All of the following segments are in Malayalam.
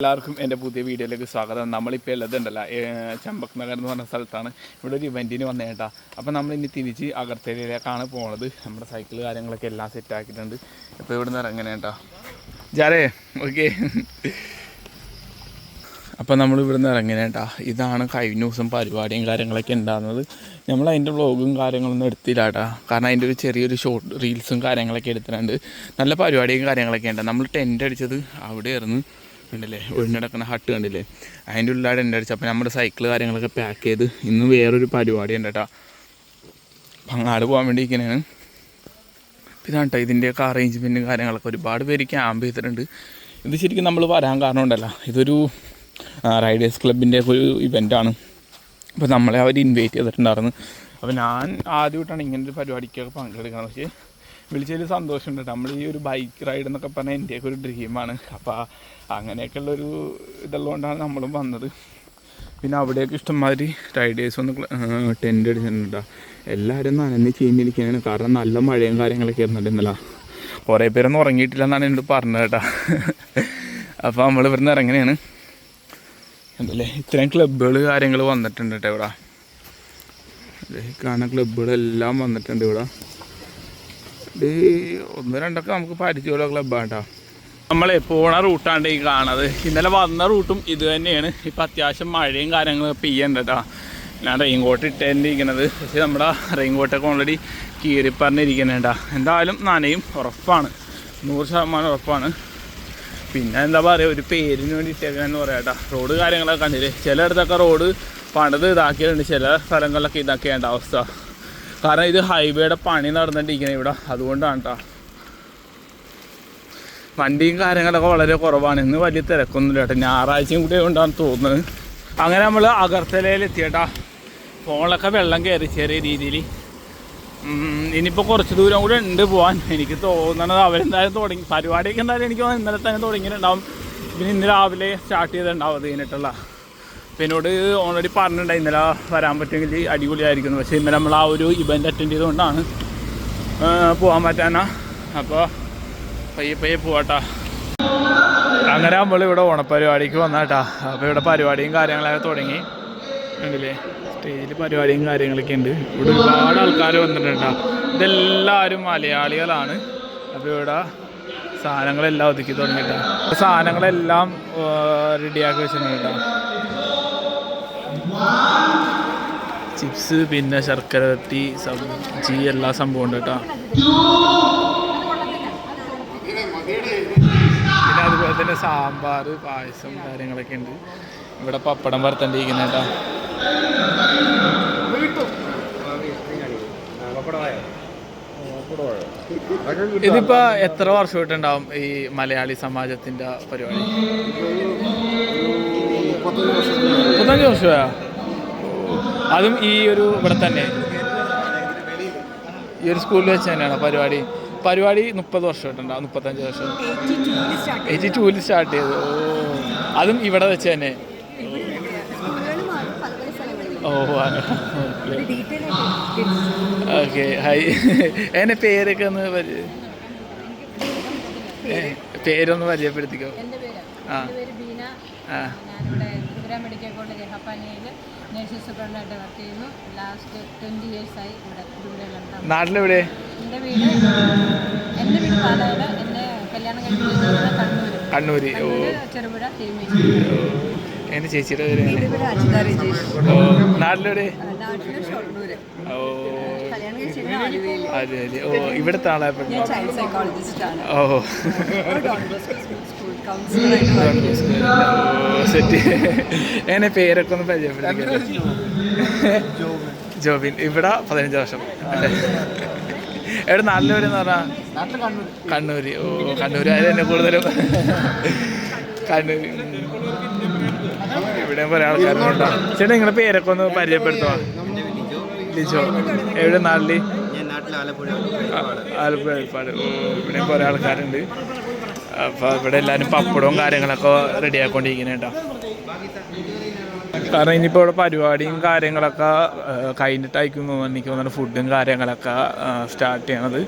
എല്ലാവർക്കും എന്റെ പുതിയ വീഡിയോയിലേക്ക് സ്വാഗതം. നമ്മളിപ്പോൾ ഉള്ളതുണ്ടല്ലോ ചമ്പക് നഗർ എന്ന് പറഞ്ഞ സ്ഥലത്താണ്. ഇവിടെ ഒരു ഇവന്റിന് വന്നേട്ടാ അപ്പോൾ നമ്മൾ ഇനി തിരിച്ച് അഗർത്തലയിലേക്കാണ് പോണത്. നമ്മുടെ സൈക്കിൾ കാര്യങ്ങളൊക്കെ എല്ലാം സെറ്റ് ആക്കിയിട്ടുണ്ട്. ഇപ്പോൾ ഇവിടെ നിന്ന് കേട്ടോ. ജാരേ ഓക്കെ. അപ്പോൾ നമ്മൾ ഇറങ്ങനെ ഇറങ്ങണേട്ടാ ഇതാണ് കഴിഞ്ഞ ദിവസം പരിപാടിയും കാര്യങ്ങളൊക്കെ ഉണ്ടാകുന്നത് നമ്മൾ അതിന്റെ വ്ളോഗും കാര്യങ്ങളൊന്നും എടുത്തില്ല കേട്ടാ. കാരണം അതിന്റെ ഒരു ചെറിയൊരു ഷോർട്ട് റീൽസും കാര്യങ്ങളൊക്കെ എടുത്തിട്ടുണ്ട്. നല്ല പരിപാടിയും കാര്യങ്ങളൊക്കെ ഉണ്ട്. നമ്മൾ ടെന്റ് അടിച്ചത് അവിടെയായിരുന്നു. കണ്ടില്ലേ? ഒഴിഞ്ഞടക്കുന്ന ഹട്ട് കണ്ടില്ലേ? അതിന്റെ ഉള്ളിലാണ് എന്റെ അടിച്ചത്. അപ്പോൾ നമ്മുടെ സൈക്കിൾ കാര്യങ്ങളൊക്കെ പാക്ക് ചെയ്ത് ഇന്ന് വേറൊരു പരിപാടി ഉണ്ട് കേട്ടോ പങ്ങാട് പോകാൻ വേണ്ടി ഇരിക്കുന്നതാണ് ഇതാണ് കേട്ടോ ഇതിന്റെയൊക്കെ അറേഞ്ച്മെന്റും കാര്യങ്ങളൊക്കെ ഒരുപാട് പേര് ക്യാമ്പ് ചെയ്തിട്ടുണ്ട്. ഇത് ശരിക്കും നമ്മൾ വരാൻ കാരണം ഉണ്ടല്ലോ ഇതൊരു റൈഡേഴ്സ് ക്ലബിന്റെ ഒരു ഇവന്റാണ് അപ്പോൾ നമ്മളെ അവർ ഇൻവൈറ്റ് ചെയ്തിട്ടുണ്ടായിരുന്നു. അപ്പോൾ ഞാൻ ആദ്യമായിട്ടാണ് ഇങ്ങനൊരു പരിപാടിക്കൊക്കെ പങ്കെടുക്കുന്നത്. പക്ഷേ വിളിച്ചതിൽ സന്തോഷമുണ്ട്. നമ്മൾ ഈ ഒരു ബൈക്ക് റൈഡ് എന്നൊക്കെ പറഞ്ഞാൽ എന്റെയൊക്കെ ഒരു ഡ്രീമാണ് അപ്പോൾ അങ്ങനെയൊക്കെയുള്ളൊരു ഇതുള്ളതുകൊണ്ടാണ് നമ്മളും വന്നത്. പിന്നെ അവിടെയൊക്കെ ഇഷ്ടംമാതിരി റൈഡേഴ്സ് ഒന്ന് ടെന്റ് അടിച്ചിട്ടുണ്ട്. എല്ലാവരും നനഞ്ഞ് ചീഞ്ഞിരിക്കുകയാണ് കാരണം നല്ല മഴയും കാര്യങ്ങളൊക്കെ ആയിരുന്നുണ്ട് ഇന്നലെ. കുറേ പേരൊന്നും ഉറങ്ങിയിട്ടില്ല എന്നാണ് എന്നോട് പറഞ്ഞത് കേട്ടോ. അപ്പോൾ നമ്മൾ ഇവിടുന്ന് ഇറങ്ങനെയാണ് എന്തല്ലേ ഇത്രയും ക്ലബ്ബുകൾ കാര്യങ്ങൾ വന്നിട്ടുണ്ട് കേട്ടോ ഇവിടെ. കാണുന്ന ക്ലബ്ബുകളെല്ലാം വന്നിട്ടുണ്ട് ഇവിടെ. ഇത് ഒന്ന് രണ്ടൊക്കെ നമുക്ക് പരിചയമുള്ള ക്ലബ്ബാണ് നമ്മളെ പോണ റൂട്ടാണ് ഈ കാണുന്നത്. ഇന്നലെ വന്ന റൂട്ടും ഇത് തന്നെയാണ്. ഇപ്പം അത്യാവശ്യം മഴയും കാര്യങ്ങളും പെയ്യണ്ട കേട്ടോ ഞാൻ റെയിൻ കോട്ട് ഇട്ടേണ്ടിരിക്കുന്നത് പക്ഷേ നമ്മുടെ റെയിൻ കോട്ടൊക്കെ ഓൾറെഡി കീറിപ്പറഞ്ഞിരിക്കുന്നുണ്ടാ എന്തായാലും നനയും ഉറപ്പാണ്. നൂറ് ശതമാനം ഉറപ്പാണ്. പിന്നെ എന്താ പറയുക ഒരു പേരിന് വേണ്ടി ഇട്ടേക്കാന്ന് പറയാം കേട്ടോ റോഡ് കാര്യങ്ങളൊക്കെ കണ്ടില്ലേ? ചിലയിടത്തൊക്കെ റോഡ് പണിത് ഇതാക്കിയിട്ടുണ്ട്. ചില സ്ഥലങ്ങളിലൊക്കെ ഇതാക്കേണ്ട അവസ്ഥ. കാരണം ഇത് ഹൈവേയുടെ പണി നടന്നിട്ടിരിക്കുന്നത് ഇവിടെ. അതുകൊണ്ടാണ് കേട്ടോ വണ്ടിയും കാര്യങ്ങളൊക്കെ വളരെ കുറവാണ്. ഇന്ന് വലിയ തിരക്കൊന്നുമില്ല കേട്ടോ ഞായറാഴ്ചയും കൂടി ഉണ്ടാന്ന് തോന്നുന്നത്. അങ്ങനെ നമ്മൾ അഗർത്തലയിൽ എത്തിയേട്ടാ. ഫോണിലൊക്കെ വെള്ളം കയറി ചെറിയ രീതിയിൽ. ഇനിയിപ്പോൾ കുറച്ച് ദൂരം കൂടെ ഉണ്ട് പോകാൻ എനിക്ക് തോന്നണത് അവരെന്തായാലും തുടങ്ങി പരിപാടിയൊക്കെ എന്തായാലും എനിക്ക് ഇന്നലെ തന്നെ തുടങ്ങിയിട്ടുണ്ടാവും. പിന്നെ ഇന്ന് രാവിലെ സ്റ്റാർട്ട് ചെയ്തിട്ടുണ്ടാവും അത് കഴിഞ്ഞിട്ടുള്ള. അപ്പോൾ എന്നോട് ഓൾറെഡി പറഞ്ഞിട്ടുണ്ടായി ഇന്നലെ വരാൻ പറ്റുമെങ്കിൽ അടിപൊളിയായിരിക്കുന്നു. പക്ഷേ ഇന്നലെ നമ്മൾ ആ ഒരു ഇവന്റ് അറ്റൻഡ് ചെയ്തുകൊണ്ടാണ് പോകാൻ പറ്റാനാ അപ്പോൾ പയ്യെ പയ്യെ പോവാട്ടാ. അങ്ങനെ നമ്മൾ ഇവിടെ ഓണപ്പരിപാടിക്ക് വന്നാട്ടാ. അപ്പോൾ ഇവിടെ പരിപാടിയും കാര്യങ്ങളൊക്കെ തുടങ്ങി. കണ്ടില്ലേ? സ്റ്റേജിൽ പരിപാടിയും കാര്യങ്ങളൊക്കെ ഉണ്ട്. ഇവിടെ ഒരുപാട് ആൾക്കാർ വന്നിട്ടുണ്ടാ. ഇതെല്ലാവരും മലയാളികളാണ്. അപ്പോൾ ഇവിടെ സാധനങ്ങളെല്ലാം ഒതുക്കി തുടങ്ങിയിട്ടാണ് സാധനങ്ങളെല്ലാം റെഡിയാക്കി വെച്ചിട്ടുണ്ട് കേട്ടോ ചിപ്സ് പിന്നെ ശർക്കര വരട്ടി സബ്ജി എല്ലാ സംഭവം ഉണ്ട് കേട്ടോ. പിന്നെ അതുപോലെ തന്നെ സാമ്പാർ പായസം കാര്യങ്ങളൊക്കെ ഉണ്ട്. ഇവിടെ പപ്പടം വറുത്തണ്ടിരിക്കുന്ന കേട്ടോ. ഇതിപ്പോ എത്ര വർഷമായിട്ടുണ്ടാവും ഈ മലയാളി സമാജത്തിന്റെ പരിപാടി? മുപ്പത്തഞ്ച് വർഷമാ അതും ഈ ഒരു ഇവിടെ തന്നെ. ഈ ഒരു സ്കൂളിൽ വെച്ച് തന്നെയാണ് പരിപാടി. പരിപാടി മുപ്പത് വർഷമായിട്ടുണ്ടാവും മുപ്പത്തഞ്ച് വർഷം. എയ്റ്റി ടൂവിൽ സ്റ്റാർട്ട് ചെയ്തു. ഓ അതും ഇവിടെ വെച്ച് തന്നെ. ഓ ഓക്കെ ഹൈ. എന്നെ പേരൊക്കെ ഒന്ന് പേരൊന്ന് പരിചയപ്പെടുത്തിക്കോ. ആ. ആ. ത്രിപുര മെഡിക്കൽ കോളേജ് ഹപ്പാനിയിൽ നേഴ്സ് സൂപ്രണ്ടായിട്ട് വർക്ക് ചെയ്യുന്നു. ലാസ്റ്റ് ട്വന്റി ഇയേഴ്സായി ഇവിടെ ത്രിപുരയിലുണ്ടാകും നാട്ടിലെവിടെ എന്റെ വീട് എന്റെ വീട് പാലായിൽ എന്റെ കല്യാണം കഴിഞ്ഞ കണ്ണൂർ കണ്ണൂര്. കണ്ണൂർ ചെറുപുഴ തിരുമേനി. എന്റെ ചേച്ചിയുടെ പേര് ഓ ഓ. അതെ അതെ. ഓ ഇവിടുത്തെ ആളെ ഞാൻ ചൈൽഡ് സൈക്കോളജിസ്റ്റാണ് ഓ. സെറ്റ് എന്നെ പേരൊക്കെ ഒന്ന് പരിചയപ്പെടുത്തി ജോബിൻ. ഇവിടെ പതിനഞ്ച് വർഷം. എവിടെ നാട്ടിലൂര് എന്ന് പറഞ്ഞാ? കണ്ണൂര്. ഓ കണ്ണൂര് ആയാലും തന്നെ കൂടുതലും? കണ്ണൂര്. ഇവിടെ കുറെ ആൾക്കാരുണ്ടോ. ചേട്ടാ നിങ്ങളുടെ പേരൊക്കെ ഒന്ന് പരിചയപ്പെടുത്തുവാ ലിജോ. എവിടെ നാട്ടിൽ ആലപ്പുഴ ആലപ്പുഴ ഇവിടെ കുറെ ആൾക്കാരുണ്ട്. അപ്പോൾ ഇവിടെ എല്ലാവരും പപ്പടവും കാര്യങ്ങളൊക്കെ റെഡി കേട്ടോ. കാരണം ഇനിയിപ്പോൾ ഇവിടെ പരിപാടിയും കാര്യങ്ങളൊക്കെ കഴിഞ്ഞിട്ടായിരിക്കും എനിക്ക് തോന്നുന്നു ഫുഡും കാര്യങ്ങളൊക്കെ സ്റ്റാർട്ട് ചെയ്യണത്.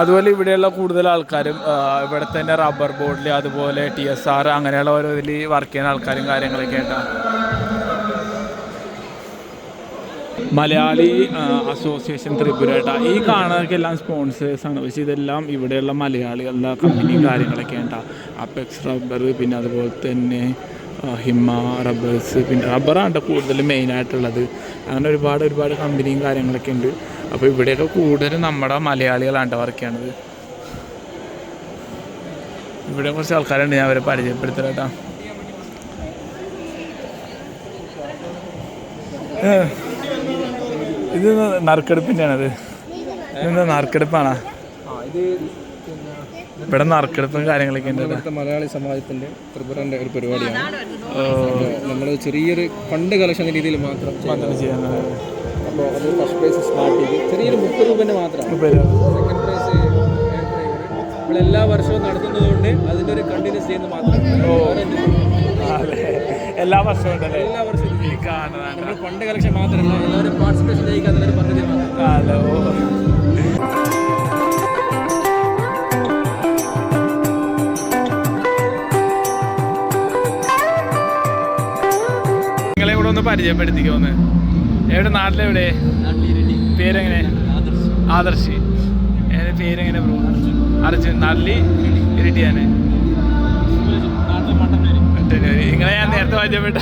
അതുപോലെ ഇവിടെയുള്ള കൂടുതൽ ആൾക്കാരും ഇവിടെ തന്നെ റബ്ബർ ബോർഡിൽ അതുപോലെ ടി എസ് ആർ അങ്ങനെയുള്ള ഓരോ ഇതിൽ വർക്ക് ചെയ്യുന്ന ആൾക്കാരും കാര്യങ്ങളൊക്കെ ആയിട്ടാണ് മലയാളി അസോസിയേഷൻ ത്രിപുര കേട്ടോ ഈ എല്ലാം സ്പോൺസേഴ്സ് ആണ്. പക്ഷേ ഇതെല്ലാം ഇവിടെയുള്ള മലയാളികളുടെ കമ്പനി കാര്യങ്ങളൊക്കെ ഉണ്ടാ അപ്പെക്സ് റബ്ബർ പിന്നെ അതുപോലെ തന്നെ ഹിമ റബ്ബേഴ്സ് പിന്നെ റബ്ബറാണ് കൂടുതൽ മെയിനായിട്ടുള്ളത് അങ്ങനെ ഒരുപാട് ഒരുപാട് കമ്പനിയും കാര്യങ്ങളൊക്കെ ഉണ്ട്. അപ്പോൾ ഇവിടെയൊക്കെ കൂടുതലും നമ്മുടെ മലയാളികളാണ് വർക്ക് ചെയ്യണത്. ഇവിടെ കുറച്ച് ആൾക്കാരുണ്ട് ഞാൻ അവരെ പരിചയപ്പെടുത്തലാട്ടാ. ഇത് ഇത് നറുക്കെടുപ്പിന്റെയാണത് ഇതെന്താ നറുക്കെടുപ്പാണോ? ഇവിടെ നറുക്കെടുപ്പും കാര്യങ്ങളൊക്കെ ഉണ്ട്. ഇവിടുത്തെ മലയാളി സമാജത്തിന്റെ ത്രിപുരന്റെ ഒരു പരിപാടിയാണ്. നമ്മൾ ചെറിയൊരു ഫണ്ട് കളക്ഷൻ രീതിയിൽ മാത്രം അങ്ങനെ ചെയ്യുന്നത്. അത് first prize smart T V ചെറിയൊരു മുപ്പത് രൂപേന്റെ മാത്രമാണ്. സെക്കൻഡ് പ്രൈസ് നമ്മൾ എല്ലാ വർഷവും നടത്തുന്നതുകൊണ്ട് അതിന്റെ ഒരു കണ്ടിന്യൂസ് ചെയ്യുന്നത് മാത്രം അതെ. എല്ലാ വർഷവും ഉണ്ടല്ലേ എല്ലാ വർഷവും പണ്ട് കളക്ഷൻ മാത്രമല്ല. എല്ലാവരും പാർട്ടിസിപ്പേഷൻ ചെയ്യിക്കാൻ അതിലൊരു പദ്ധതി മാത്രം ഹലോ നിങ്ങളെ ഇവിടെ ഒന്ന് പരിചയപ്പെടുത്തിക്കോന്ന് എവിടെ നാട്ടിലെവിടെ? പേരെങ്ങനെ? ആദർശ്. എന്റെ പേരെങ്ങനെ ബ്രോ അർജുൻ നാട്ടിൽ ഇരിട്ടിയാണ് നിങ്ങളെ ഞാൻ നേരത്തെ പരിചയപ്പെട്ട.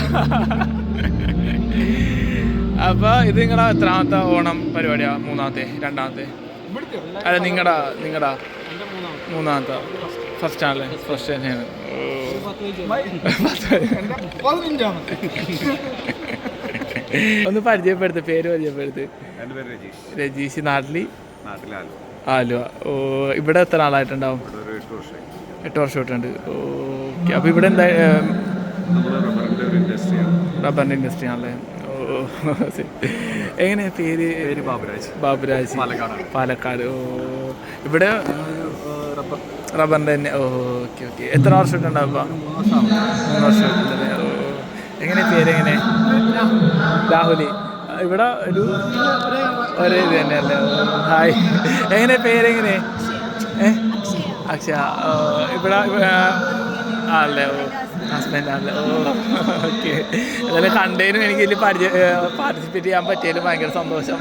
അപ്പൊ ഇത് നിങ്ങളുടെ എത്രാമത്തെ ഓണം പരിപാടിയാ? മൂന്നാമത്തെ രണ്ടാമത്തെ? അല്ല നിങ്ങളുടെ നിങ്ങളുടെ മൂന്നാമത്തെ. ഫസ്റ്റ് ആണല്ലേ? ഫസ്റ്റ് തന്നെയാണ്. ഒന്ന് പരിചയപ്പെടുത്ത് പേര് പരിചയപ്പെടുത്ത്. രജീഷ്. നാട്ടിലി? ആലുവ. ഓ ഇവിടെ എത്ര ആളായിട്ടുണ്ടാവും എട്ട് വർഷം തൊട്ടുണ്ട് ഓക്കെ. അപ്പോൾ ഇവിടെ എന്താ റബ്ബറിന്റെ ഇൻഡസ്ട്രി ആണല്ലേ? ഓ എങ്ങനെ പേര്? പേര് ബാബുരാജ്. ബാബുരാജ്. പാലക്കാട്. ഓ ഇവിടെ റബ്ബറിന്റെ റബ്ബറിന്റെ തന്നെ. ഓ ഓക്കെ ഓക്കെ. എത്ര വർഷം ഉണ്ടാവും ഇപ്പം? മൂന്ന് വർഷം എങ്ങനെ പേര് എങ്ങനെ? രാഹുലി. ഇവിടെ ഒരു ഒരേ ഇത് തന്നെയല്ലേ അല്ലേ? ഹായ്. എങ്ങനെ പേരെങ്ങനെ ഏ? അക്ഷയ. ഇവിടെ ആണല്ലേ? ഓ ഹസ്ബൻഡ് ആണല്ലേ? ഓ ഓക്കെ. എന്തായാലും കണ്ടതിനും എനിക്ക് ഇതിൽ പരിചയ പാർട്ടിസിപ്പേറ്റ് ചെയ്യാൻ പറ്റിയതിൽ ഭയങ്കര സന്തോഷം.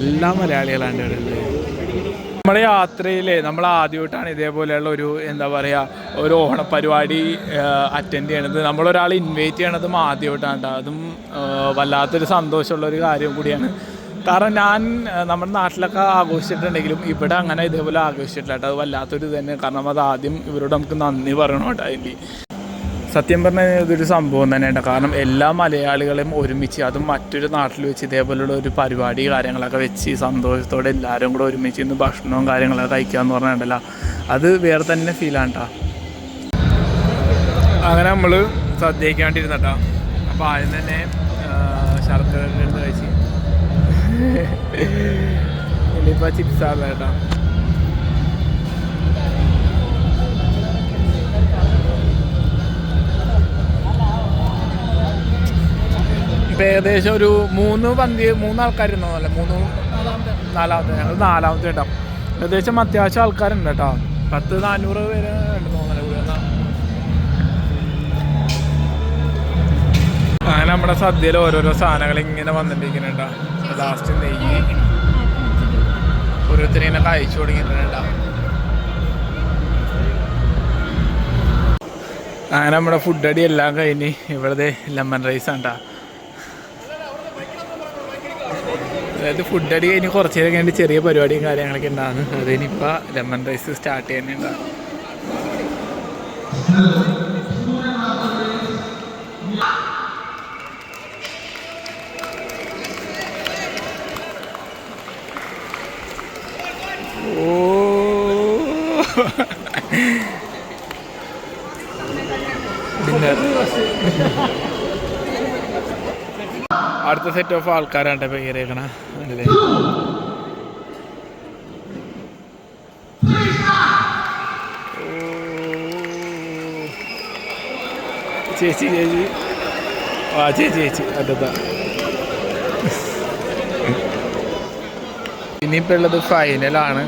എല്ലാ മലയാളികളാണ് ഇവിടെ ഉള്ളത്. നമ്മുടെ യാത്രയിൽ നമ്മൾ ആദ്യമായിട്ടാണ് ഇതേപോലെയുള്ള ഒരു എന്താ പറയുക ഒരു ഓണപ്പരിപാടി അറ്റൻഡ് ചെയ്യണത്. നമ്മളൊരാൾ ഇൻവൈറ്റ് ചെയ്യണതും ആദ്യമായിട്ടാണ് ട്ടോ. അതും വല്ലാത്തൊരു സന്തോഷമുള്ള ഒരു കാര്യം കൂടിയാണ്. കാരണം ഞാൻ നമ്മുടെ നാട്ടിലൊക്കെ ആഘോഷിച്ചിട്ടുണ്ടെങ്കിലും ഇവിടെ അങ്ങനെ ഇതേപോലെ ആഘോഷിച്ചിട്ടില്ല കേട്ടോ അത് വല്ലാത്തൊരു തന്നെ കാരണം അത് ആദ്യം ഇവരോട് നമുക്ക് നന്ദി പറയണം കേട്ടോ അതിന്റെ സത്യം പറഞ്ഞാൽ ഇതൊരു സംഭവം തന്നെയാണ്. കാരണം എല്ലാ മലയാളികളെയും ഒരുമിച്ച് അതും മറ്റൊരു നാട്ടിൽ വെച്ച് ഇതേപോലുള്ള ഒരു പരിപാടി കാര്യങ്ങളൊക്കെ വെച്ച് സന്തോഷത്തോടെ എല്ലാവരും കൂടെ ഒരുമിച്ച് ഇന്ന് ഭക്ഷണവും കാര്യങ്ങളൊക്കെ കഴിക്കുക എന്ന് പറഞ്ഞിട്ടുണ്ടല്ലോ. അത് വേറെ തന്നെ ഫീലാണ് കേട്ടോ അങ്ങനെ നമ്മൾ സദ്യയ്ക്ക് വേണ്ടി ഇരുന്നട്ടോ അപ്പോൾ ആദ്യം തന്നെ ശർക്കര കഴിച്ച്. ഇനിയിപ്പോൾ ചിപ്സാണ് കേട്ടോ ഏകദേശം ഒരു മൂന്ന് പന്തി മൂന്ന് ആൾക്കാരുണ്ടോ അല്ലേ മൂന്ന് നാലാമത്തെ ഞങ്ങൾ നാലാമത്തെ കേട്ടോ. ഏകദേശം അത്യാവശ്യം ആൾക്കാരുണ്ട് കേട്ടോ. പത്ത് നാനൂറ് പേര് അങ്ങനെ നമ്മുടെ സദ്യയിൽ ഓരോരോ സാധനങ്ങൾ ഇങ്ങനെ വന്നിട്ടിരിക്കുന്നുണ്ടാ ലാസ്റ്റ് നെയ്യ്. ഓരോരുത്തരും ഇങ്ങനെ കഴിച്ചു തുടങ്ങിയിട്ടുണ്ട് അങ്ങനെ നമ്മുടെ ഫുഡ് അടി എല്ലാം കഴിഞ്ഞ് ഇവിടുത്തെ ലെമൺ റൈസ് ആണ്ടാ അതായത് ഫുഡ് അടി കഴിഞ്ഞ് കുറച്ച് നേരം കഴിഞ്ഞ് ചെറിയ പരിപാടിയും കാര്യങ്ങളൊക്കെ ഉണ്ടാകുന്നു. അതിനിപ്പോൾ ലെമൺ റൈസ് സ്റ്റാർട്ട് ചെയ്യാനുണ്ടാകും ഡിന്നർ അടുത്ത സെറ്റ് ഓഫ് ആൾക്കാരാണ് ഇപ്പം കയറിയേക്കണ. ചേച്ചി ചേച്ചി. ആ ചേച്ചി ചേച്ചി. അടുത്താ. ഇനിയിപ്പോൾ ഉള്ളത് ഫൈനലാണ്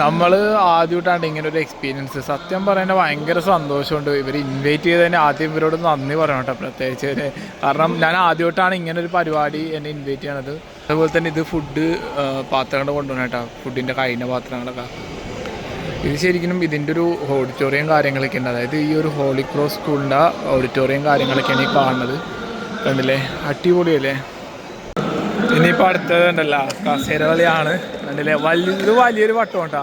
നമ്മൾ ആദ്യമായിട്ടാണ് ഇങ്ങനെ ഒരു എക്സ്പീരിയൻസ് സത്യം പറയുന്നത് ഭയങ്കര സന്തോഷമുണ്ട്. ഇവർ ഇൻവൈറ്റ് ചെയ്തതിന് ആദ്യം ഇവരോട് നന്ദി പറയണം കേട്ടോ പ്രത്യേകിച്ച്. കാരണം ഞാൻ ആദ്യമായിട്ടാണ് ഇങ്ങനെ ഒരു പരിപാടി എന്നെ ഇൻവൈറ്റ് ചെയ്യണത്. അതുപോലെ തന്നെ ഇത് ഫുഡ് പാത്രങ്ങൾ കൊണ്ടുവരണം കേട്ടോ. ഫുഡിന്റെ കഴിഞ്ഞ പാത്രങ്ങളൊക്കെ. ഇത് ശരിക്കും ഇതിന്റെ ഒരു ഓഡിറ്റോറിയം കാര്യങ്ങളൊക്കെ ഉണ്ട്. അതായത് ഈ ഒരു ഹോളി ക്രോസ് സ്കൂളിന്റെ ഓഡിറ്റോറിയം കാര്യങ്ങളൊക്കെയാണ് ഈ കാണുന്നത്. കണ്ടില്ലേ? അടിപൊളിയല്ലേ? ഇനിയിപ്പോൾ അടുത്തത് ഉണ്ടല്ലോ കസേര കളിയാണ് കണ്ടില്ലേ? വലിയ വലിയൊരു വട്ടം കേട്ടാ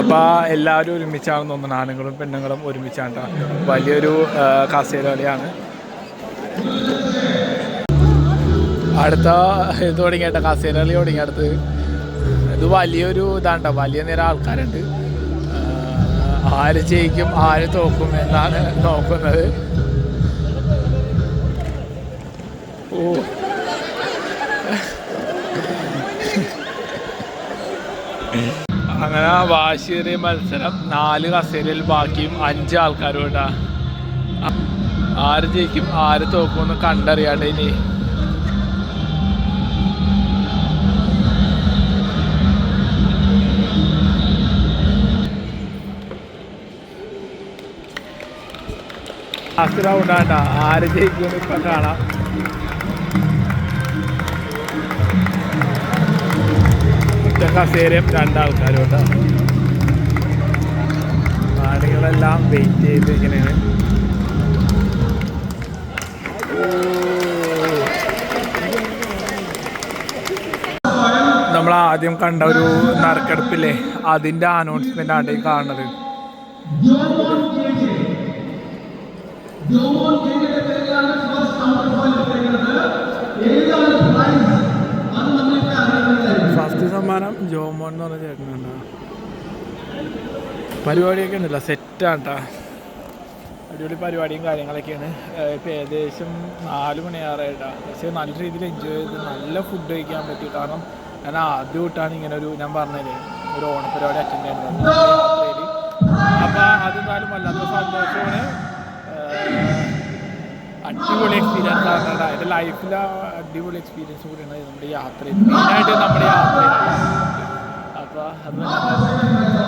അപ്പോൾ എല്ലാവരും ഒരുമിച്ചാണെന്ന് തോന്നുന്നു. ആണുങ്ങളും പെണ്ണുങ്ങളും ഒരുമിച്ചാണ്. വലിയൊരു കാസേര കളിയാണ് അടുത്ത ഇത് തുടങ്ങിയട്ടെ കാസേര കളി തുടങ്ങി. അടുത്ത് ഇത് വലിയൊരു ഇതാണ് വലിയ നേരം ആൾക്കാരുണ്ട്. ആര് ജയിക്കും ആര് തോക്കും എന്നാണ് നോക്കുന്നത്. ഓ. അങ്ങനെ വാശിയേറിയ മത്സരം നാല് കസേരയിൽ ബാക്കിയും അഞ്ച് ആൾക്കാരും കേട്ടാ ആര് ജയിക്കും ആര് തോക്കുമെന്ന് കണ്ടറിയാണ്ട് ഇനി. ലാസ്റ്റ് റൗണ്ടാട്ടാ ആര് ജയിക്കുമെന്ന് ഇപ്പം കാണാം. ഒറ്റ കസേരയും രണ്ടാൾക്കാരും ഉണ്ടാവും ആളുകളെല്ലാം വെയിറ്റ് ചെയ്ത് ഇങ്ങനെയാണ്. നമ്മൾ ആദ്യം കണ്ട ഒരു നറുക്കെടുപ്പില്ലേ? അതിന്റെ അനൗൺസ്മെന്റ് ആണ് കാണുന്നത്. സമ്മാനം ജോമോൻ എന്ന് പറഞ്ഞ ചേട്ടനുണ്ട് പരിപാടിയൊക്കെ ഉണ്ടല്ലോ സെറ്റാണ് കേട്ടോ അടിപൊളി പരിപാടിയും കാര്യങ്ങളൊക്കെയാണ്. ഇപ്പം ഏകദേശം നാല് മണിയാറായിട്ടാണ് പക്ഷേ നല്ല രീതിയിൽ എൻജോയ് ചെയ്ത് നല്ല ഫുഡ് കഴിക്കാൻ പറ്റി. കാരണം ഞാൻ ആദ്യമായിട്ടാണ് ഇങ്ങനെ ഒരു ഞാൻ പറഞ്ഞത്. ഒരു ഓണപരിപാടി അറ്റൻഡ് ചെയ്യുന്നത്. യാത്രയിൽ അപ്പം അതെന്തായാലും വല്ലാത്ത സന്തോഷമാണ്. അടിപൊളി എക്സ്പീരിയൻസ് ആണ് എന്റെ ലൈഫിലെ അടിപൊളി എക്സ്പീരിയൻസ് കൂടിയാണ് നമ്മുടെ യാത്രയിൽ. മെയിനായിട്ട് നമ്മുടെ യാത്രയിൽ. അപ്പോൾ അത്